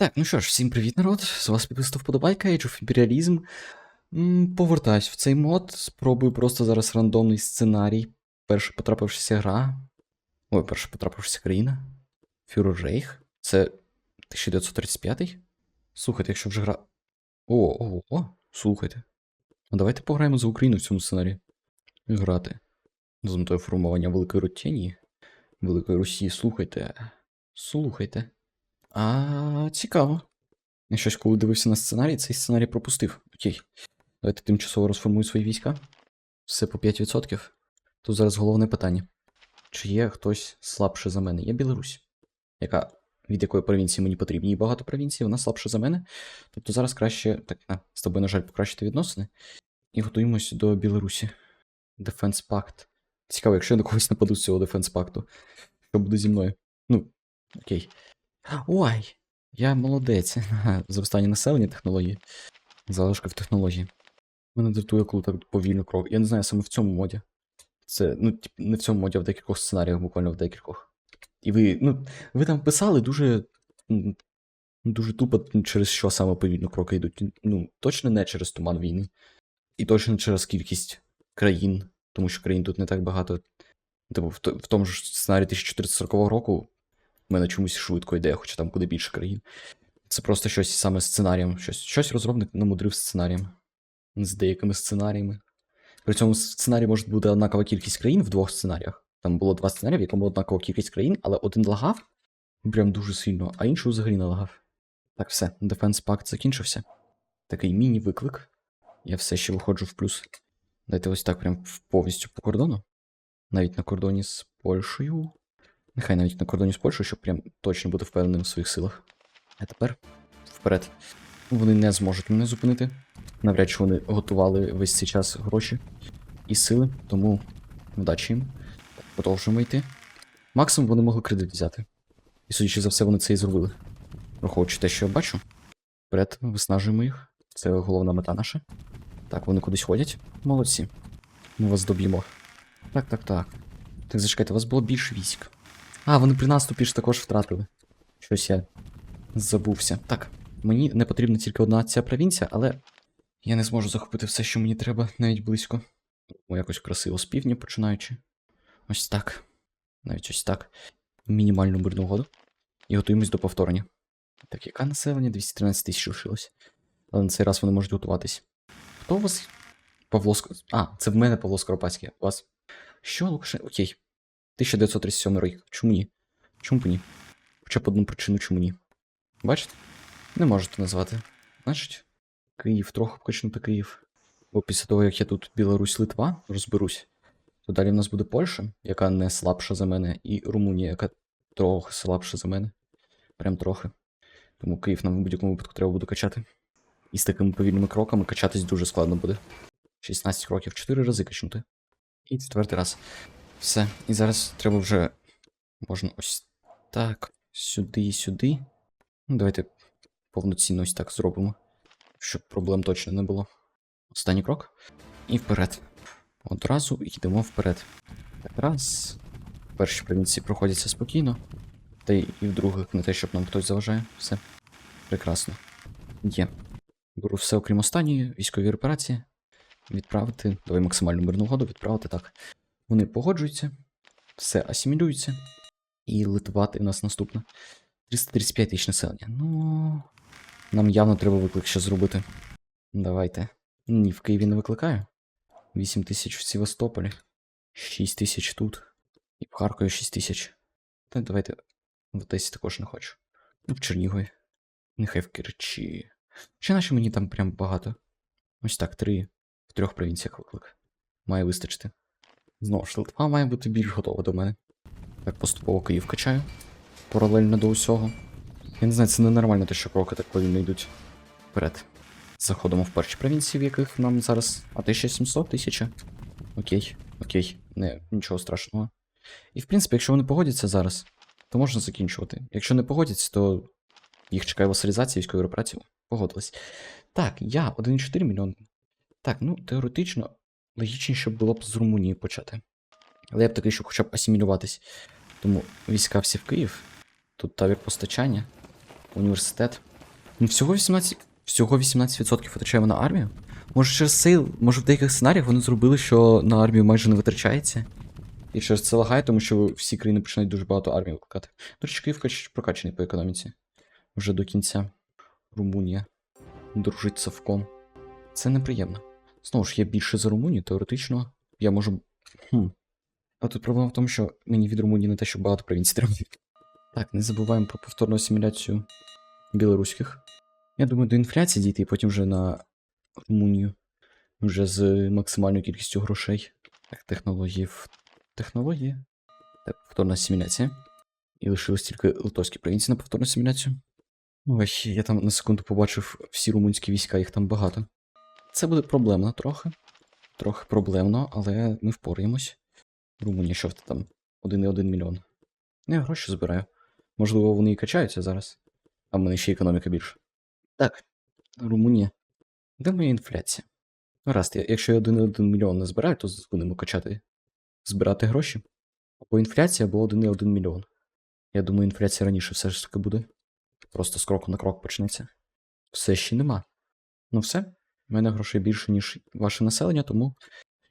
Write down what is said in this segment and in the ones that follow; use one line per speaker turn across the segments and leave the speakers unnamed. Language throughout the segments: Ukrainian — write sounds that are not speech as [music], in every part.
Так, ну що ж, всім привіт, народ. З вас підписав вподобайка, Age of Imperialism. Повертаюсь в цей мод. Спробую просто зараз рандомний сценарій. Перша потрапившися гра. Ой, перша потрапившися країна. Фюрер Рейх. Це 1935. Слухайте, якщо вже гра. О, о, о, слухайте. Ну давайте пограємо за Україну в цьому сценарії. Грати. З метою формування Великої Рутені. Великої Русі, слухайте. Слухайте. А, цікаво. Я щось, коли дивився на сценарій, цей сценарій пропустив. Окей. Давайте тимчасово розформую свої війська. Все по 5%. Тут зараз головне питання. Чи є хтось слабше за мене? Є Білорусь, яка від якої провінції мені потрібні? Їй багато провінцій, вона слабша за мене. Тобто зараз краще, так, а, з тобою, на жаль, покращити відносини. І готуємось до Білорусі. Defense Pact. Цікаво, якщо я на когось нападу з цього Defense Pact, що буде зі мною? Ну, окей. Ой, я молодець. Ага, [laughs] Зростання населення технології. Залишка в технології. Мене дратує, коли так повільно крок. Я не знаю, саме в цьому моді. Це, ну, не в цьому моді, а в декількох сценаріях, буквально в декількох. І ви, ну, ви там писали дуже. Дуже тупо, через що саме повільно кроки йдуть. Ну, точно не через туман війни. І точно не через кількість країн, тому що країн тут не так багато. Типу, в, в тому ж сценарії 1440 року в мене чомусь швидко йде, хоча там куди більше країн. Це просто щось саме сценарієм. Щось, щось розробник намудрив сценарієм. З деякими сценаріями. При цьому сценарії може бути однакова кількість країн в двох сценаріях. Там було два сценарії, в якому однакова кількість країн, але один лагав прям дуже сильно, а інший взагалі не лагав. Так, все, Defense Pact закінчився. Такий міні-виклик. Я все ще виходжу в плюс. Дайте ось так прям повністю по кордону. Навіть на кордоні з Польщею. Нехай навіть на кордоні з Польщею, щоб прям точно бути впевненим в своїх силах. А тепер вперед. Вони не зможуть мене зупинити. Навряд чи вони готували весь цей час гроші і сили, тому вдачі їм. Продовжуємо йти. Максимум вони могли кредит взяти. І судячи за все, вони це і зробили. Враховуючи те, що я бачу. Вперед, виснажуємо їх. Це головна мета наша. Так, вони кудись ходять. Молодці. Ми вас доб'ємо. Так, так, так. Так, зачекайте, у вас було більше військ. А, вони при наступі ж також втратили. Щось я забувся. Так, мені не потрібна тільки одна ця провінція, але я не зможу захопити все, що мені треба, навіть близько. О, якось красиво з півдня починаючи. Ось так. Навіть ось так. Мінімальну мирну угоду. І готуємось до повторення. Так, яке населення? 213 тисяч лишилось. Але на цей раз вони можуть готуватись. Хто у вас? Павло Ск... А, це в мене Павло Скоропадський. У вас. Що, Лукашенко? Окей. 1937 рік. Чому ні? Чому б ні? Хоча б одну причину, чому ні. Бачите? Не можете назвати. Значить, Київ, трохи вкачнути Київ. Бо після того, як я тут Білорусь-Литва розберусь, то далі в нас буде Польща, яка не слабша за мене, і Румунія, яка трохи слабша за мене. Прям трохи. Тому Київ нам в будь-якому випадку треба буде качати. І з такими повільними кроками качатись дуже складно буде. 16 кроків, 4 рази качнути. І четвертий раз. Все. І зараз треба вже. Можна ось так. Сюди і сюди. Ну, давайте повноцінно ось так зробимо. Щоб проблем точно не було. Останній крок. І вперед. Одразу йдемо вперед. Раз. Перші провінції проходяться спокійно. Та й і в других не те, щоб нам хтось заважає. Все. Прекрасно. Є. Беру все, окрім останньої, військові операції. Відправити. Давай максимальну мирну угоду, відправити так. Вони погоджуються, все асимілюється. І Литва у нас наступна. 335 тисяч населення. Ну. Нам явно треба виклик ще зробити. Давайте. Ні, в Києві не викликаю. 8 тисяч в Севастополі. 6 тисяч тут. І в Харкові 6 тисяч. Та давайте в Одесі також не хочу. Ну, в Чернігові. Нехай в Керчі. Чи наче мені там прям багато? Ось так, три в трьох провінціях виклик. Має вистачити. Знову ж, Литва має бути більш готова до мене. Так, поступово Київ качаю. Паралельно до усього. Я не знаю, це ненормально, те, що кроки так повільно йдуть. Вперед. Заходимо в перші провінції, в яких нам зараз. А 1700, 1000. Окей, окей, не, нічого страшного. І в принципі, якщо вони погодяться зараз, то можна закінчувати. Якщо не погодяться, то їх чекає васалізація військової операції. Погодились. Так, я 1,4 мільйон. Так, ну теоретично логічніше було б з Румунії почати. Але я б такий, щоб хоча б асимілюватись. Тому війська всі в Київ. Тут табір постачання, університет. Ну, всього 18, всього 18% витрачаємо на армію. Може через цей, може в деяких сценаріях вони зробили, що на армію майже не витрачається. І через це лагає, тому що всі країни починають дуже багато армії викликати. До речі, Київ кач- прокачаний по економіці. Вже до кінця. Румунія. Дружить Совком. Це неприємно. Знову ж, я більше за Румунію, теоретично я можу. Хм. А тут проблема в тому, що мені від Румунії не те, що багато провінцій треба. Так, не забуваємо про повторну асиміляцію білоруських. Я думаю, до інфляції дійти, і потім вже на Румунію. Вже з максимальною кількістю грошей. Так, технології в технології. Так, повторна асиміляція. І лишилось тільки литовські провінції на повторну асиміляцію. Ой, я там на секунду побачив всі румунські війська, їх там багато. Це буде проблемно трохи. Трохи проблемно, але ми впораємось. Румунія, що те там? 1,1 мільйон. Я гроші збираю. Можливо, вони і качаються зараз. А в мене ще економіка більша. Так, Румунія. Де моя інфляція? Раз, якщо я 1,1 мільйон не збираю, то будемо качати. Збирати гроші. Або інфляція, або 1,1 мільйон. Я думаю, інфляція раніше все ж таки буде. Просто з кроку на крок почнеться. Все ще нема. Ну все. У мене грошей більше, ніж ваше населення, тому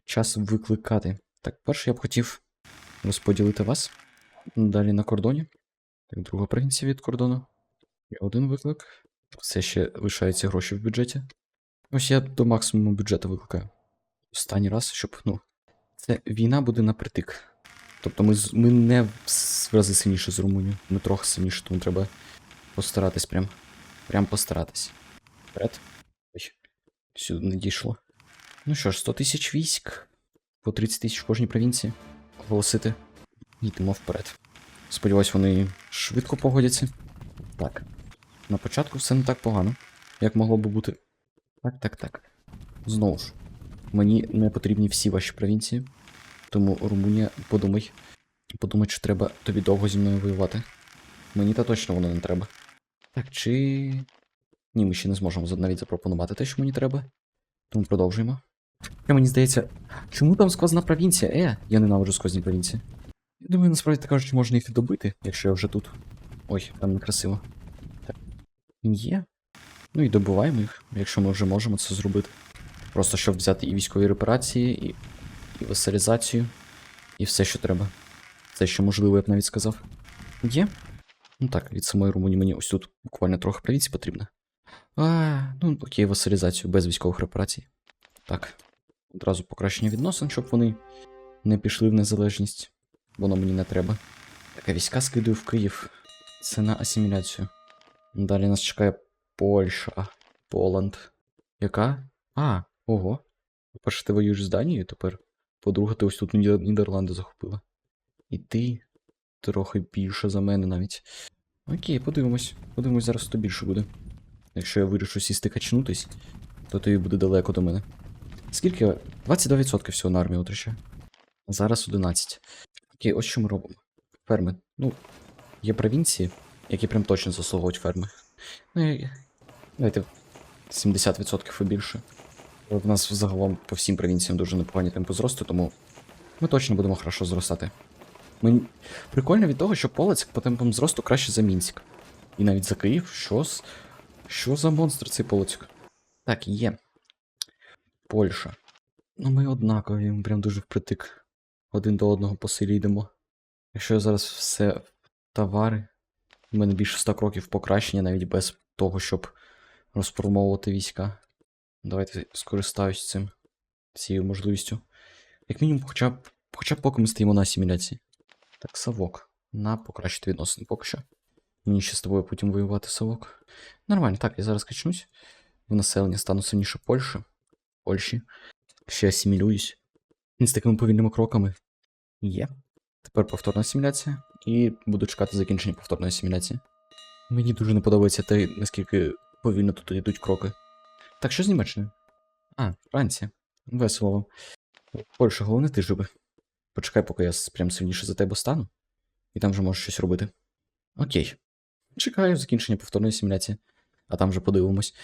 час викликати. Так, перше я б хотів розподілити вас. Далі на кордоні. Так, друга провінція від кордону. І один виклик. Все ще лишаються гроші в бюджеті. Ось я до максимуму бюджету викликаю. Останній раз, щоб, ну. Це війна буде напритик. Тобто ми, ми не в рази сильніше з Румунією. Ми трохи сильніше, тому треба постаратись прям. Прям постаратись. Вперед. Сюди не дійшло. Ну що ж, 100 тисяч військ. По 30 тисяч в кожній провінції. Оголосити. Йдемо вперед. Сподіваюсь, вони швидко погодяться. Так. На початку все не так погано, як могло би бути. Так, так, так. Знову ж, мені не потрібні всі ваші провінції. Тому Румунія, подумай. Подумай, чи треба тобі довго зі мною воювати. Мені та точно воно не треба. Так, чи. Ні, ми ще не зможемо навіть запропонувати те, що мені треба. Тому продовжуємо. Хоча мені здається, чому там сквозна провінція? Е, я ненавиджу сквозні провінції. Я думаю, насправді так кажучи, можна їх і добити, якщо я вже тут. Ой, там некрасиво. Так. Є. Ну і добуваємо їх, якщо ми вже можемо це зробити. Просто щоб взяти і військові репарації, і, і васалізацію, і все, що треба. Все, що можливо, я б навіть сказав. Є? Ну так, від самої Румунії мені ось тут буквально трохи провінцій потрібно. А, ну окей, васалізацію без військових репарацій. Так. Одразу покращення відносин, щоб вони не пішли в незалежність. Воно мені не треба. Так, війська скидаю в Київ. Це на асиміляцію. Далі нас чекає Польща. Поланд. Яка? А, ого. По-перше, ти воюєш з Данією тепер. По-друге, ти ось тут Нідер- Нідерланди захопила. І ти трохи більше за мене навіть. Окей, подивимось. Подивимось, зараз то більше буде. Якщо я вирішу сісти качнутись, то тобі буде далеко до мене. Скільки? 22% всього на армію витрачаю. Зараз 11. Окей, ось що ми робимо. Ферми. Ну, є провінції, які прям точно заслуговують ферми. Ну, давайте 70% і більше. В нас загалом по всім провінціям дуже непогані темпи зросту, тому ми точно будемо хорошо зростати. Мені... Прикольно від того, що Полоцьк по темпам зросту краще за Мінськ. І навіть за Київ. Що з... Що за монстр цей Полоцьк? Так, є. Польща. Ну, ми однакові, ми прям дуже впритик. Один до одного по силі йдемо. Якщо я зараз все товари, у мене більше 100 кроків покращення, навіть без того, щоб розформовувати війська. Давайте скористаюсь цим, цією можливістю. Як мінімум, хоча б, хоча б поки ми стоїмо на асиміляції. Так, Савок. На покращити відносини поки що. Мені ще з тобою потім воювати Савок. Нормально, так, я зараз качнусь. В населення стану сильніше Польщі. Польщі. Ще асимілююсь. І з такими повільними кроками. Є. Тепер повторна асиміляція. І буду чекати закінчення повторної асиміляції. Мені дуже не подобається те, наскільки повільно тут йдуть кроки. Так, що з Німеччиною? А, Франція. Весело вам. Польща, головне, ти живи. Почекай, поки я прям сильніше за тебе стану. І там вже можеш щось робити. Окей. Чекаю закінчення повторної симуляції, а там вже подивимось.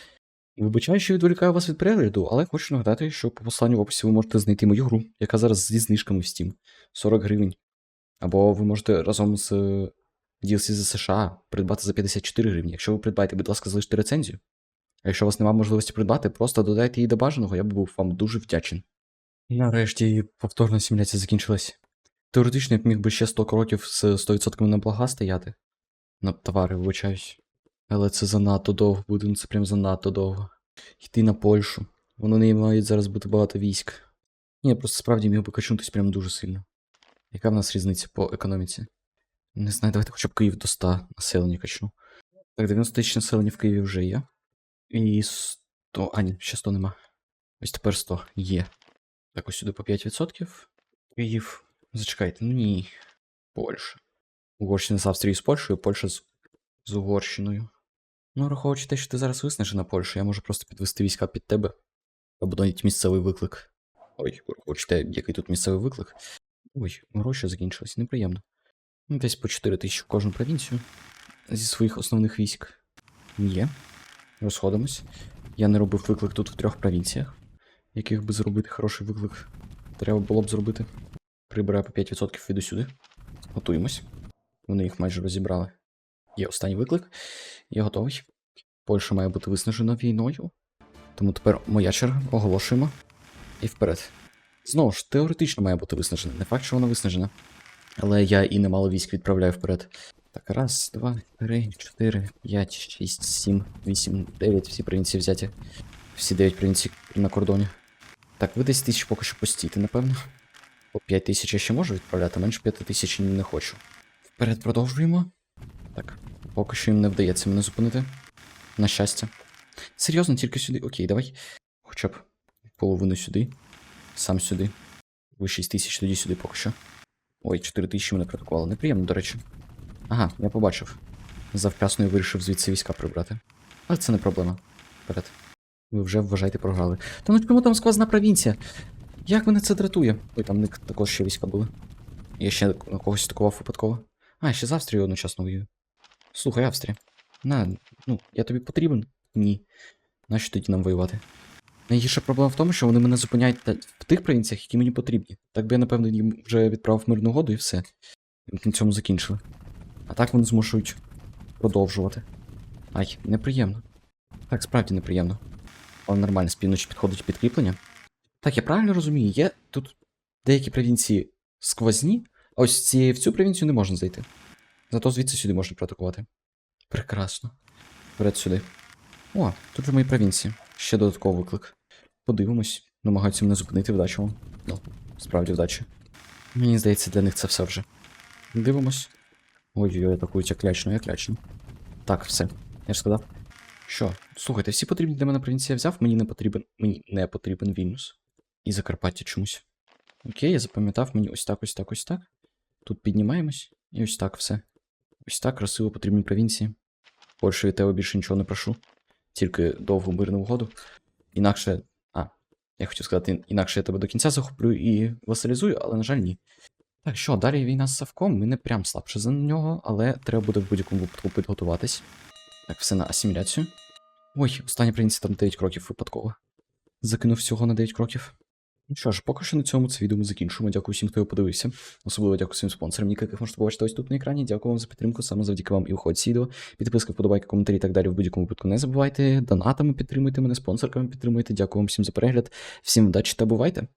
Вибачаю, що відволікаю вас від перегляду, але хочу нагадати, що по посланню в описі ви можете знайти мою гру, яка зараз зі знижками в Steam 40 гривень. Або ви можете разом з е, DLC за США придбати за 54 гривні. Якщо ви придбаєте, будь ласка, залиште рецензію. А якщо у вас немає можливості придбати, просто додайте її до бажаного, я б був вам дуже вдячен. Нарешті повторна симуляція закінчилась. Теоретично я б міг би ще 100 кроків з 100% на блага стояти. На товари, вибачаюсь. Але це занадто довго буде, ну це прям занадто довго. Йти на Польщу. Воно не мають зараз бути багато військ. Ні, я просто справді міг би качнутись прям дуже сильно. Яка в нас різниця по економіці? Не знаю, давайте хоча б Київ до 100 населення качну. Так, 90 тисяч населення в Києві вже є. І 100. А, ні, ще 100 нема. Ось тепер 100 є. Так, ось сюди по 5%. Київ. Зачекайте, ну ні. Польща. Угорщина з Австрією з Польщею, Польща з, з Угорщиною. Ну, враховуючи те, що ти зараз виснажена Польща, я можу просто підвести війська під тебе. Або навіть місцевий виклик. Ой, враховуючи те, який тут місцевий виклик. Ой, гроші закінчились, неприємно. Ну, Десь по 4 тисячі в кожну провінцію зі своїх основних військ. Є. Розходимось. Я не робив виклик тут в трьох провінціях, яких би зробити хороший виклик. Треба було б зробити. Прибираю по 5% від сюди. Готуємось. Вони їх майже розібрали. Є останній виклик. Я готовий. Польща має бути виснажена війною. Тому тепер моя черга. Оголошуємо. І вперед. Знову ж, теоретично має бути виснажена. Не факт, що вона виснажена. Але я і немало військ відправляю вперед. Так, раз, два, три, чотири, п'ять, шість, сім, вісім, дев'ять. Всі провінції взяті. Всі дев'ять провінцій на кордоні. Так, ви 10 тисяч поки що постійте, напевно. По 5 тисяч я ще можу відправляти, менше 5 тисяч не хочу. Вперед продовжуємо. Так, поки що їм не вдається мене зупинити. На щастя. Серйозно, тільки сюди. Окей, давай. Хоча б половину сюди. Сам сюди. Ви 6 тисяч тоді сюди поки що. Ой, 4 тисячі мене протокували. Неприємно, до речі. Ага, я побачив. Завчасно я вирішив звідси війська прибрати. Але це не проблема. Вперед. Ви вже вважаєте програли. Та ну чому там сквозна провінція? Як мене це дратує? Ой, там також ще війська були. Я ще на когось атакував випадково. А, ще з Австрією одночасно воюю. Слухай, Австрія. На, ну, я тобі потрібен? Ні. Нащо тоді нам воювати? Найгірша проблема в тому, що вони мене зупиняють в тих провінціях, які мені потрібні. Так би я, напевно, їм вже відправив мирну угоду і все. І на цьому закінчили. А так вони змушують продовжувати. Ай, неприємно. Так, справді неприємно. Але нормально, з півночі підходить підкріплення. Так, я правильно розумію, є тут деякі провінції сквозні, ось цієї в цю провінцію не можна зайти. Зато звідси сюди можна проатакувати. Прекрасно. Вперед сюди. О, тут же мої провінції. Ще додатковий виклик. Подивимось. Намагаються мене зупинити вдачу. Ну, справді вдачі. Мені здається, для них це все вже. Дивимось. Ой-ой-ой, атакують як клячно, як клячно. Так, все. Я ж сказав. Що? Слухайте, всі потрібні для мене провінції я взяв, мені не потрібен. Мені не потрібен Вільнюс. І Закарпаття чомусь. Окей, я запам'ятав мені ось так, ось так, ось так. Тут піднімаємось. І ось так все. Ось так красиво потрібні провінції. Польща від тебе більше нічого не прошу. Тільки довгу мирну угоду. Інакше. А, я хотів сказати, інакше я тебе до кінця захоплю і васалізую, але, на жаль, ні. Так, що, далі війна з Савком, ми не прям слабше за нього, але треба буде в будь-якому випадку підготуватись. Так, все на асиміляцію. Ой, остання провінція там 9 кроків випадково. Закинув всього на 9 кроків. Ну що ж, поки що на цьому це відео ми закінчуємо. Дякую всім, хто його подивився. Особливо дякую своїм спонсорам, яких можете побачити ось тут на екрані. Дякую вам за підтримку. Саме завдяки вам і ці відео. Підписка, вподобайки, коментарі і так далі в будь-якому випадку не забувайте. Донатами підтримуйте мене, спонсорками підтримуйте. Дякую вам всім за перегляд. Всім вдачі та бувайте!